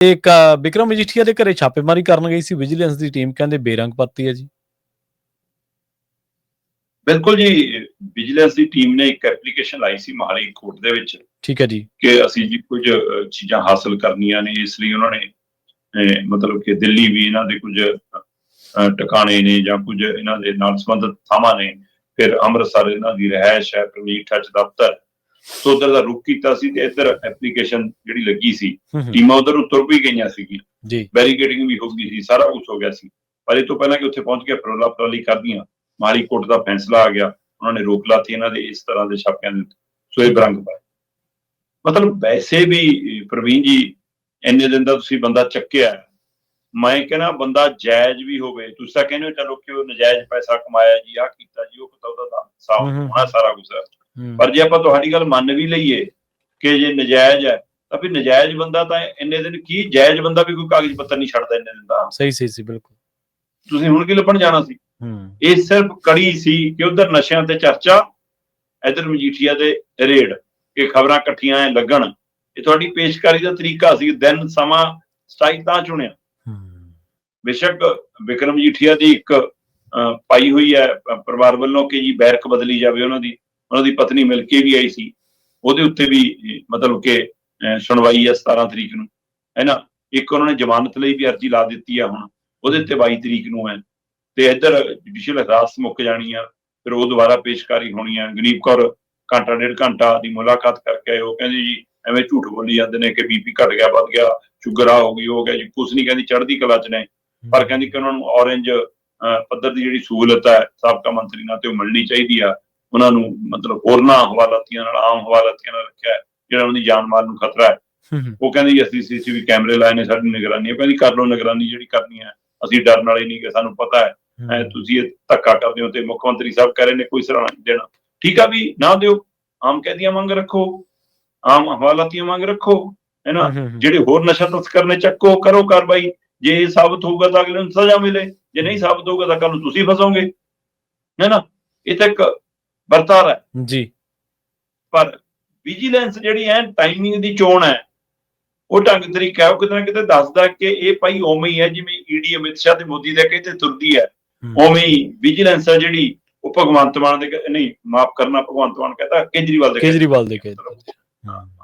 ਇੱਕ ਵਿਕਰਮ ਮਜੀਠੀਆ ਦੇ ਘਰੇ ਛਾਪੇਮਾਰੀ ਕਰਨ ਗਈ ਸੀ ਵਿਜੀਲੈਂਸ ਦੀ ਟੀਮ ਕਹਿੰਦੇ ਬੇਰੰਗ ਪੱਤੀ ਹੈ ਜੀ। ਬਿਲਕੁਲ ਜੀ ਵਿਜੀਲੈਂਸ ਦੀ ਟੀਮ ਨੇ ਇੱਕ ਐਪਲੀਕੇਸ਼ਨ ਲਾਈ ਸੀ ਮਹਾਲੀ ਕੋਰਟ ਦੇ ਵਿੱਚ। ਠੀਕ ਹੈ ਜੀ। ਕਿ ਅਸੀਂ ਜੀ ਕੁਝ ਚੀਜ਼ਾਂ ਹਾਸਲ ਕਰਨੀਆਂ ਨੇ ਇਸ ਲਈ ਉਹਨਾਂ ਨੇ ਮਤਲਬ ਕਿ ਦਿੱਲੀ ਵੀ ਇਹਨਾਂ ਦੇ ਕੁਝ ਟਿਕਾਣੇ ਨੇ ਜਾਂ ਕੁਝ ਇਹਨਾਂ ਦੇ ਨਾਲ ਸੰਬੰਧਿਤ ਥਾਵਾਂ ਨੇ ਫਿਰ ਅੰਮ੍ਰਿਤਸਰ ਇਹਨਾਂ ਦੀ ਰਹਿائش ਹੈ ਪ੍ਰਨੀਤ ਠੱਜ ਦਫ਼ਤਰ। ਸੋ ਉੱਧਰ ਦਾ ਰੁਕ ਕੀਤਾ ਸੀ ਤੇ ਇੱਧਰ ਐਪਲੀਕੇਸ਼ਨ ਜਿਹੜੀ ਲੱਗੀ ਸੀ ਟੀਮਾਂ ਉਧਰ ਤੁਰ ਵੀ ਗਈਆਂ ਸੀਗੀ ਜੀ। ਬੈਰੀਕੇਡਿੰਗ ਵੀ ਹੋ ਗਈ ਸੀ ਸਾਰਾ ਕੁਝ ਹੋ ਗਿਆ ਸੀ। ਪਰ ਇਹ ਤੋਂ ਪਹਿਲਾਂ ਕਿ ਉੱਥੇ ਪਹੁੰਚ ਕੇ ਫਰੋਲਾ ਫਰੋਲੀ ਕਰਦੀਆਂ ਮਾਰੀ ਕੋਰਟ ਦਾ ਫੈਸਲਾ ਆ ਗਿਆ। ਉਹਨਾਂ ਨੇ ਰੋਕ ਲਾਤੀ ਇਹਨਾਂ ਦੇ ਇਸ ਤਰ੍ਹਾਂ ਦੇ ਛਾਪਿਆਂ ਦੇ। ਸੋ ਇਹ ਬਰੰਗ ਪਾਏ ਮਤਲਬ ਵੈਸੇ ਵੀ ਪ੍ਰਵੀਨ ਜੀ ਇੰਨੇ ਦਿਨ ਦਾ ਤੁਸੀਂ ਬੰਦਾ ਚੱਕਿਆ। ਮੈਂ ਕਹਿੰਦਾ ਬੰਦਾ ਜਾਇਜ਼ ਵੀ ਹੋਵੇ। ਤੁਸੀਂ ਤਾਂ ਕਹਿੰਦੇ ਹੋ ਚਲੋ ਕਿ ਉਹ ਨਜਾਇਜ਼ ਪੈਸਾ ਕਮਾਇਆ ਜੀ ਆ ਕੀਤਾ ਜੀ ਉਹ ਪਤਾ ਉਹਦਾ ਤਾਂ ਸਾਫ਼। ਹੋਣਾ ਸਾਰਾ ਕੁਝ ਪਰ ਜੇ ਆਪਾਂ ਤੁਹਾਡੀ ਗੱਲ ਮੰਨ ਵੀ ਲਈਏ ਕਿ ਜੇ ਨਜਾਇਜ਼ ਹੈ ਤਾਂ ਫਿਰ ਨਜਾਇਜ਼ ਬੰਦਾ ਤਾਂ ਇੰਨੇ ਦਿਨ ਕੀ ਜਾਇਜ਼ ਬੰਦਾ ਵੀ ਕੋਈ ਕਾਗਜ਼ ਪੱਤਰ ਨਹੀਂ ਛੱਡਦਾ ਇੰਨੇ ਦਿਨ ਦਾ। ਸਹੀ ਸਹੀ ਸੀ ਬਿਲਕੁਲ। ਤੁਸੀਂ ਹੁਣ ਕੀ ਲੱਭਣ ਜਾਣਾ ਸੀ? ਇਹ ਸਿਰਫ ਕੜੀ ਸੀ ਕਿ ਉਧਰ ਨਸ਼ਿਆਂ ਤੇ ਚਰਚਾ ਇਧਰ ਮਜੀਠੀਆ ਦੇ ਰੇਡ ਕਿ ਖਬਰਾਂ ਇਕੱਠੀਆਂ ਐ ਲੱਗਣ। ਇਹ ਤੁਹਾਡੀ ਪੇਸ਼ਕਾਰੀ ਦਾ ਤਰੀਕਾ ਸੀ ਦਿਨ ਸਮਾਂ ਸਟਾਈਲ ਤਾਂ ਚੁਣਿਆ। ਬੇਸ਼ੱਕ ਵਿਕਰਮ ਮਜੀਠੀਆ ਦੀ ਇੱਕ ਪਾਈ ਹੋਈ ਹੈ ਪਰਿਵਾਰ ਵੱਲੋਂ ਕਿ ਜੀ ਬੈਰਕ ਬਦਲੀ ਜਾਵੇ ਉਹਨਾਂ ਦੀ। ਉਹਨਾਂ ਦੀ ਪਤਨੀ ਮਿਲ ਕੇ ਵੀ ਆਈ ਸੀ। ਉਹਦੇ ਉੱਤੇ ਵੀ ਮਤਲਬ ਕਿ ਸੁਣਵਾਈ ਹੈ 17 ਤਰੀਕ ਨੂੰ। ਹੈ ਨਾ? ਇੱਕ ਉਹਨਾਂ ਨੇ ਜ਼ਮਾਨਤ ਲਈ ਵੀ ਅਰਜ਼ੀ ਲਾ ਦਿੱਤੀ ਆ ਹੁਣ। ਉਹਦੇ ਤੇ 22 ਤਰੀਕ ਨੂੰ ਹੈ ਤੇ ਇੱਧਰ ਜੁਡੀਸ਼ੀਅਲ ਅਦਾਲਤ ਮੁੱਕ ਜਾਣੀ ਆ। ਫਿਰ ਉਹ ਦੁਬਾਰਾ ਪੇਸ਼ਕਾਰੀ ਹੋਣੀ ਆ। ਗਰੀਬ ਕੌਰ ਘੰਟਾ ਡੇਢ ਘੰਟਾ ਦੀ ਮੁਲਾਕਾਤ ਕਰਕੇ ਆਏ। ਉਹ ਕਹਿੰਦੇ ਜੀ ਐਵੇਂ ਝੂਠ ਬੋਲੀ ਜਾਂਦੇ ਨੇ ਕਿ ਬੀਪੀ ਘਟ ਗਿਆ ਵੱਧ ਗਿਆ ਸ਼ੂਗਰ ਆ ਹੋ ਗਈ ਹੋ ਗਿਆ ਜੀ। ਕੁਛ ਨਹੀਂ ਕਹਿੰਦੀ ਚੜ੍ਹਦੀ ਕਲਾ ਚ ਨੇ। ਪਰ ਕਹਿੰਦੀ ਕਿ ਉਹਨਾਂ ਨੂੰ ਔਰੇਂਜ ਪੱਧਰ ਦੀ ਜਿਹੜੀ ਸਹੂਲਤ ਹੈ ਸਾਬਕਾ ਮੰਤਰੀ ਨਾਲ ਤੇ ਉਹ ਮਿਲਣੀ ਚਾਹੀਦੀ ਆ। ਉਹਨਾਂ ਨੂੰ ਮਤਲਬ ਹੋਰਨਾਂ ਹਵਾਲਾਤੀਆਂ ਨਾਲ ਆਮ ਹਵਾਲਾਤੀਆਂ ਨਾਲ ਰੱਖਿਆ ਜਿਹੜਾ ਉਹਨਾਂ ਦੀ ਜਾਨ ਮਾਲ ਨੂੰ ਖਤਰਾ ਹੈ। ਉਹ ਕਹਿੰਦੀ ਜੀ ਅਸੀਂ ਸੀਸੀਟੀਵੀ ਕੈਮਰੇ ਲਾਏ ਨੇ ਸਾਡੀ ਨਿਗਰਾਨੀ ਹੈ। ਕਹਿੰਦੀ ਕਰ ਲਓ ਨਿਗਰਾਨੀ ਜਿਹੜੀ ਕਰਨੀ ਹੈ। ਅਸੀਂ ਡਰਨ ਵਾਲੇ ਨਹੀਂ ਕਿ ਸਾਨੂੰ ਪਤਾ ਹੈ। ਐ ਤੁਸੀਂ ਇਹ ਧੱਕਾ ਕਰਦੇ ਹੋ ਤੇ ਮੁੱਖ ਮੰਤਰੀ ਸਾਹਿਬ ਕਹਿ ਰਹੇ ਨੇ ਕੋਈ ਸਰਾਣਾ ਨਹੀਂ ਦੇਣਾ। ਠੀਕ ਆ ਵੀ ਨਾ ਦਿਓ। ਆਮ ਕੈਦੀਆਂ ਮੰਗ ਰੱਖੋ। ਆਮ ਹਵਾਲਾਤੀਆਂ ਮੰਗ ਰੱਖੋ। ਹੈ ਨਾ? ਜਿਹੜੇ ਹੋਰ ਨਸ਼ਾ ਤਸਕਰ ਨੇ ਚੱਕੋ ਕਰੋ ਕਾਰਵਾਈ। ਜੇ ਇਹ ਸਾਬਤ ਹੋਊਗਾ ਤਾਂ ਅਗਲੇ ਨੂੰ ਸਜ਼ਾ ਮਿਲੇ। ਜੇ ਨਹੀਂ ਸਾਬਤ ਹੋਊਗਾ ਤਾਂ ਕੱਲ ਨੂੰ ਤੁਸੀਂ ਫਸੋਗੇ ਹੈ ਨਾ? ਇਹ ਤਾਂ ਇੱਕ ਵਰਤਾਰਾ ਹੈ। ਜੀ। ਪਰ ਵਿਜੀਲੈਂਸ ਜਿਹੜੀ ਹੈ ਟਾਈਮਿੰਗ ਦੀ ਚੋਣ ਹੈ ਉਹ ਢੰਗ ਤਰੀਕਾ ਉਹ ਕਿਤੇ ਨਾ ਕਿਤੇ ਦੱਸਦਾ ਕਿ ਇਹ ਭਾਈ ਉਵੇਂ ਹੀ ਹੈ ਜਿਵੇਂ ਈਡੀ ਅਮਿਤ ਸ਼ਾਹ ਤੇ ਮੋਦੀ ਦੇ ਕਹਿੰਦੇ ਤੁਰਦੀ ਹੈ। ਉਵੇਂ ਹੀ ਵਿਜੀਲੈਂਸ ਹੈ ਜਿਹੜੀ ਉਹ ਭਗਵੰਤ ਮਾਨ ਦੇ ਨਹੀਂ ਮਾਫ ਕਰਨਾ ਭਗਵੰਤ ਮਾਨ ਕਹਿੰਦਾ ਕੇਜਰੀਵਾਲ ਦੇ ਕੇਜਰੀਵਾਲ ਦੇ ਕੇ ਹਾਂ।